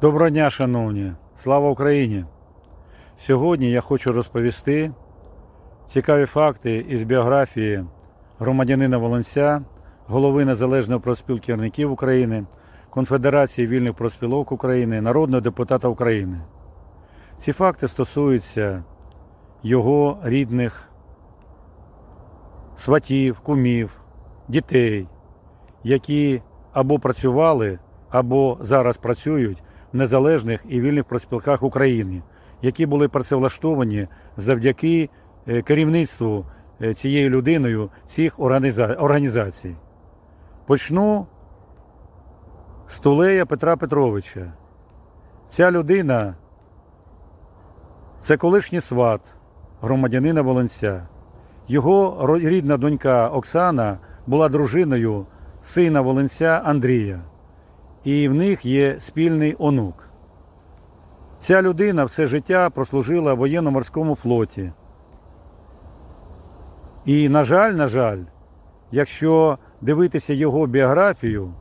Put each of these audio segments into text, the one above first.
Доброго дня, шановні! Слава Україні! Сьогодні я хочу розповісти цікаві факти із біографії громадянина Волонця, голови Незалежної проспілки керівників України, Конфедерації вільних проспілок України, народного депутата України. Ці факти стосуються його рідних сватів, кумів, дітей, які або працювали, або зараз працюють незалежних і вільних проспілках України, які були працевлаштовані завдяки е, керівництву е, цією людиною цих організацій. Почну з Тулея Петра Петровича. Ця людина це колишній сват громадянина Волонця. Його рідна донька Оксана була дружиною сина Волинця Андрія, і в них є спільний онук. Ця людина все життя прослужила в воєнно-морському флоті. І, на жаль, на жаль, якщо дивитися його біографію,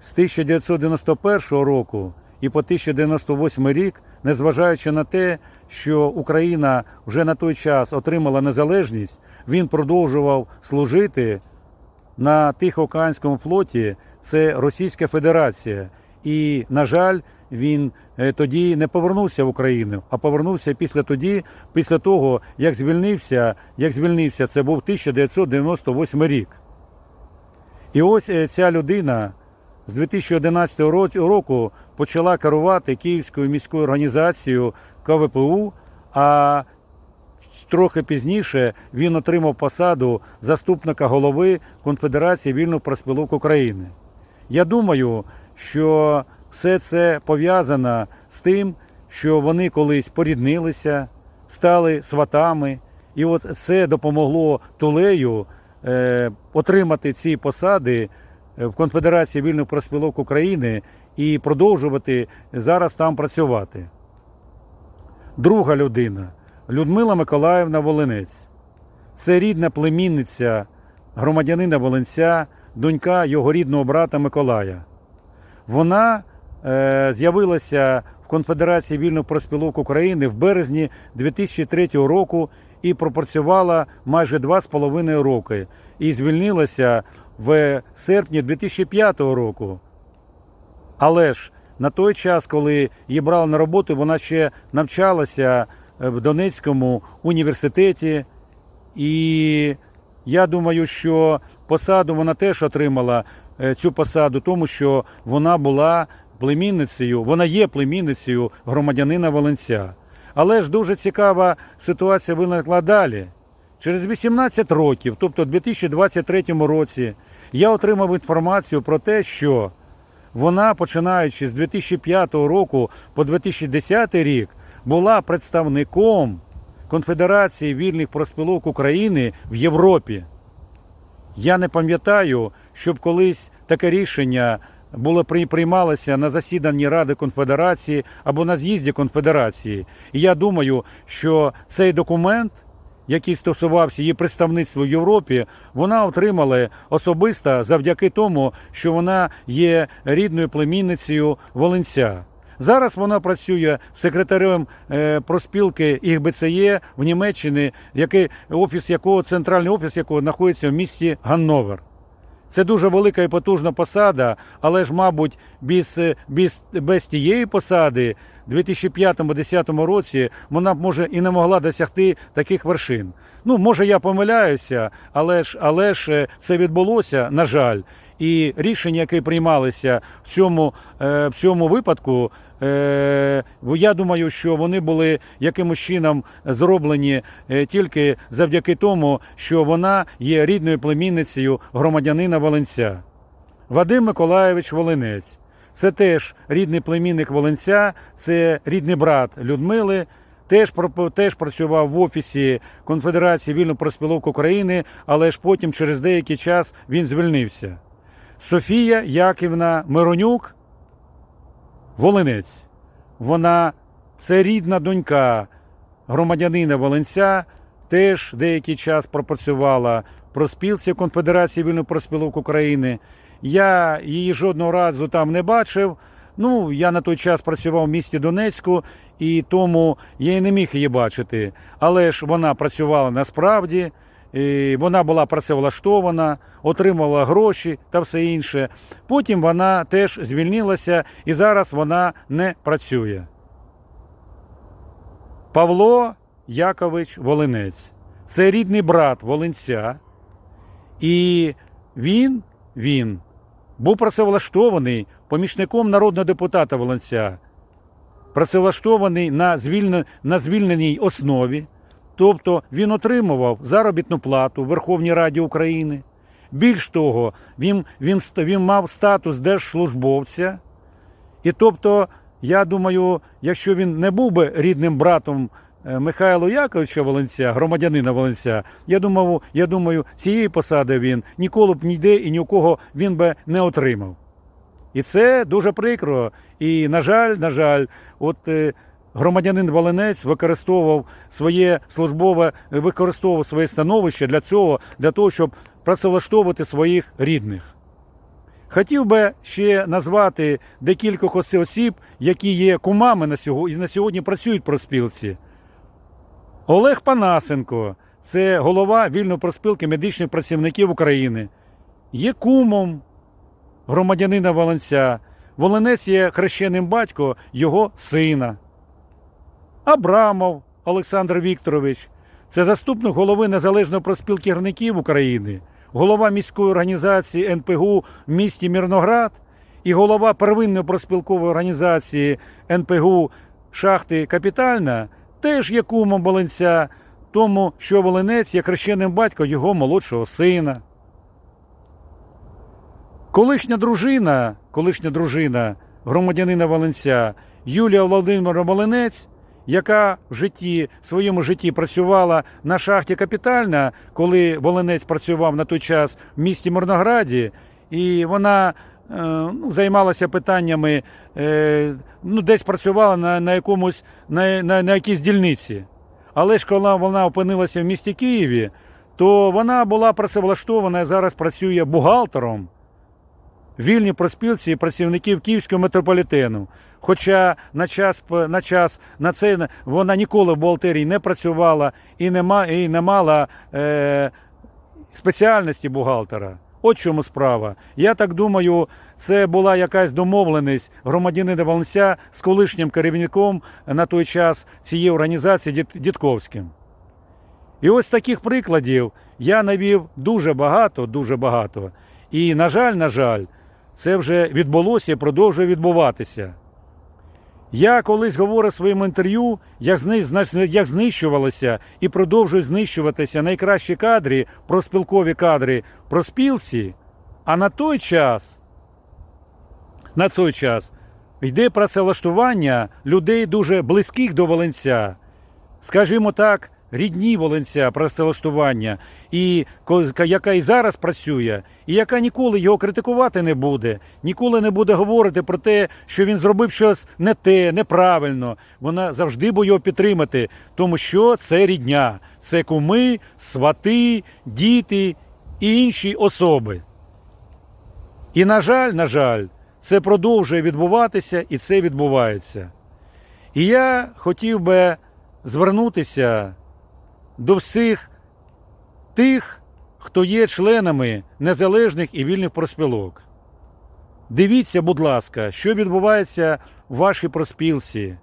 з 1991 року і по 1098 рік, незважаючи на те, що Україна вже на той час отримала незалежність, він продовжував служити на Тихоокеанському флоті. Це Російська Федерація. І, на жаль, він е, тоді не повернувся в Україну, а повернувся після тоді, після того, як звільнився, як звільнився, це був 1998 рік. І ось е, ця людина з 2011 року почала керувати Київською міською організацією КВПУ, а трохи пізніше він отримав посаду заступника голови Конфедерації вільних проспілок України. Я думаю, що все це пов'язано з тим, що вони колись поріднилися, стали сватами, і от це допомогло Тулею е, отримати ці посади е, в Конфедерації вільних проспілок України і продовжувати зараз там працювати. Друга людина Людмила Миколаївна Волинець. Це рідна племінниця громадянина Волинця, донька його рідного брата Миколая. Вона е, з'явилася в Конфедерації вільних проспілок України в березні 2003 року і пропрацювала майже два з половиною роки. І звільнилася в серпні 2005 року. Але ж на той час, коли її брали на роботу, вона ще навчалася е, в Донецькому університеті. І я думаю, що посаду вона теж отримала е, цю посаду, тому що вона була племінницею, вона є племінницею громадянина Волинця. Але ж дуже цікава ситуація виникла далі. Через 18 років, тобто в 2023 році, я отримав інформацію про те, що вона, починаючи з 2005 року по 2010 рік, була представником Конфедерації вільних проспілок України в Європі. Я не пам'ятаю, щоб колись таке рішення було при- приймалося на засіданні Ради Конфедерації або на з'їзді Конфедерації. І я думаю, що цей документ, який стосувався її представництва в Європі, вона отримала особисто завдяки тому, що вона є рідною племінницею Волинця. Зараз вона працює секретарем е, проспілки ІГБЦЄ в Німеччині, який, офіс якого, центральний офіс якого знаходиться в місті Ганновер. Це дуже велика і потужна посада, але ж, мабуть, без, без, без тієї посади 2005-2010 році вона б може і не могла досягти таких вершин. Ну, може, я помиляюся, але ж, але ж е, це відбулося, на жаль. І рішення, які приймалися в цьому, е, в цьому випадку, е, я думаю, що вони були якимось чином зроблені тільки завдяки тому, що вона є рідною племінницею громадянина Волинця. Вадим Миколаєвич Волинець. Це теж рідний племінник Волинця, це рідний брат Людмили. Теж, теж працював в офісі Конфедерації вільних проспілок України, але ж потім через деякий час він звільнився. Софія Яківна Миронюк, Волинець. Вона це рідна донька громадянина Волинця, теж деякий час пропрацювала в проспілці Конфедерації вільних проспілок України. Я її жодного разу там не бачив, Ну, я на той час працював в місті Донецьку, і тому я і не міг її бачити. Але ж вона працювала насправді, і вона була працевлаштована, отримала гроші та все інше. Потім вона теж звільнилася і зараз вона не працює. Павло Якович Волинець. Це рідний брат Волинця. І він, він був працевлаштований помічником народного депутата Волинця, працевлаштований на, звільне, на звільненій основі. Тобто він отримував заробітну плату в Верховній Раді України. Більш того, він, він, він мав статус держслужбовця. І тобто, я думаю, якщо він не був би рідним братом е, Михайла Яковича Волинця, громадянина Волинця, я думав, я думаю, цієї посади він ніколи б ніде і ні у кого він би не отримав. І це дуже прикро. І, на жаль, на жаль, от е, громадянин Волинець використовував своє службове, використовував своє становище для цього, для того, щоб працевлаштовувати своїх рідних. Хотів би ще назвати декількох осіб, які є кумами на сьогодні, на сьогодні працюють в проспілці. Олег Панасенко це голова вільної проспілки медичних працівників України. Є кумом громадянина Волонця. Волинець є хрещеним батько його сина. Абрамов Олександр Вікторович це заступник голови Незалежної проспілки гірників України, голова міської організації НПГУ в місті Мірноград і голова первинної проспілкової організації НПГУ Шахти Капітальна теж є кумом Волинця, тому що Волинець є хрещеним батько його молодшого сина. Колишня дружина, колишня дружина громадянина Волинця Юлія Володимира Волинець, яка в житті, в своєму житті працювала на шахті Капітальна, коли Волинець працював на той час в місті Мирнограді, і вона ну, займалася питаннями, е, ну, десь працювала на, на, якомусь, на, на, на якійсь дільниці. Але ж коли вона опинилася в місті Києві, то вона була працевлаштована зараз працює бухгалтером вільній проспілці працівників Київського метрополітену. Хоча на час на час на це вона ніколи в бухгалтерії не працювала і не, і не мала е, спеціальності бухгалтера. От чому справа. Я так думаю, це була якась домовленість громадянина Волнця з колишнім керівником на той час цієї організації Дідковським. І ось таких прикладів я навів дуже багато, дуже багато. І, на жаль, на жаль, це вже відбулося і продовжує відбуватися. Я колись говорив в своєму інтерв'ю, як, зни- як знищувалися і продовжую знищуватися найкращі кадри, проспілкові кадри проспілці, а на той час, на той час йде працевлаштування людей дуже близьких до Волинця. Скажімо так, рідні Волинця працевлаштування, і яка і зараз працює, і яка ніколи його критикувати не буде, ніколи не буде говорити про те, що він зробив щось не те, неправильно. Вона завжди буде його підтримати, тому що це рідня, це куми, свати, діти і інші особи. І, на жаль, на жаль, це продовжує відбуватися, і це відбувається. І я хотів би звернутися до всіх тих, хто є членами незалежних і вільних проспілок. Дивіться, будь ласка, що відбувається в вашій проспілці,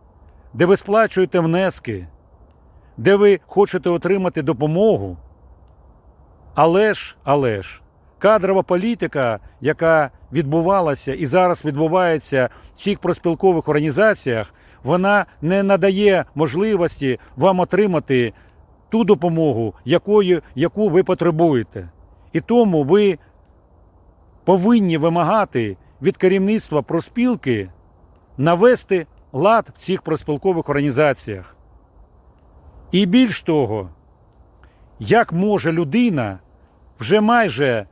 де ви сплачуєте внески, де ви хочете отримати допомогу. Але ж, але ж, кадрова політика, яка відбувалася і зараз відбувається в цих проспілкових організаціях, вона не надає можливості вам отримати ту допомогу, якою, яку ви потребуєте. І тому ви повинні вимагати від керівництва проспілки навести лад в цих проспілкових організаціях. І більш того, як може людина вже майже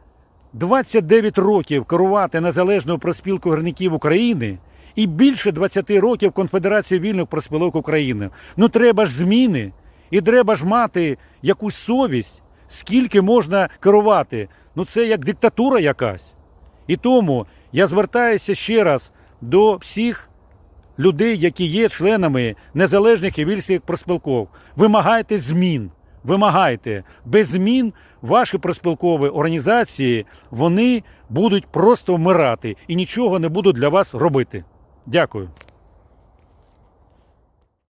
29 років керувати незалежною проспілкою гірників України і більше 20 років Конфедерації вільних проспілок України. Ну треба ж зміни, і треба ж мати якусь совість, скільки можна керувати. Ну це як диктатура якась. І тому я звертаюся ще раз до всіх людей, які є членами незалежних і вільських проспілков. Вимагайте змін. Вимагайте. Без змін ваші проспілкові організації вони будуть просто вмирати і нічого не будуть для вас робити. Дякую.